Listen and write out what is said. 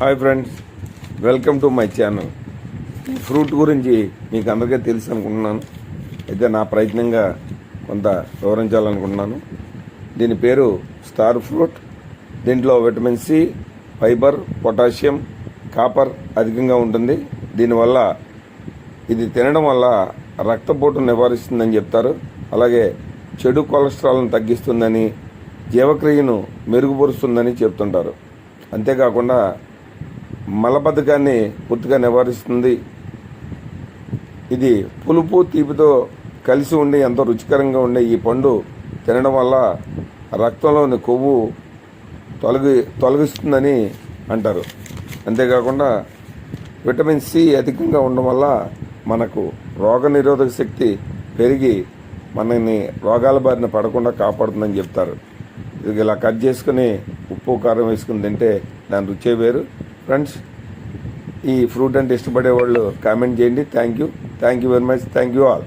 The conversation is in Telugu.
Hi friends welcome to my channel. ఈ ఫ్రూట్ గురించి మీకు అందరికీ తెలుసు అనుకుంటున్నాను. అయితే నా ప్రయత్నంగా కొంత వివరించాలనుకుంటున్నాను. దీని పేరు స్టార్ ఫ్రూట్. దీంట్లో vitamin C fibre potassium copper అధికంగా ఉంటుంది. దీనివల్ల ఇది తినడం వల్ల రక్తపోటు నివారిస్తుందని చెప్తారు. అలాగే చెడు కొలెస్ట్రాల్ను తగ్గిస్తుందని జీవక్రియను మెరుగుపరుస్తుందని చెప్తుంటారు. అంతేకాకుండా మలబద్ధకాన్ని పూర్తిగా నివారిస్తుంది. ఇది పులుపు తీపితో కలిసి ఉండి ఎంతో రుచికరంగా ఉండే ఈ పండు తినడం వల్ల రక్తంలోని కొవ్వు తొలగి తొలగిస్తుందని అంటారు. అంతేకాకుండా విటమిన్ సి అధికంగా ఉండడం వల్ల మనకు రోగ నిరోధక శక్తి పెరిగి మనని రోగాల బారిన పడకుండా కాపాడుతుందని చెప్తారు. ఇది ఇలా కట్ చేసుకుని ఉప్పు కారం వేసుకుని తింటే దాని రుచే వేరు. ఫ్రెండ్స్ ఈ ఫ్రూట్ అంటే ఇష్టపడే వాళ్ళు కామెంట్ చేయండి. Thank you thank you very much thank you all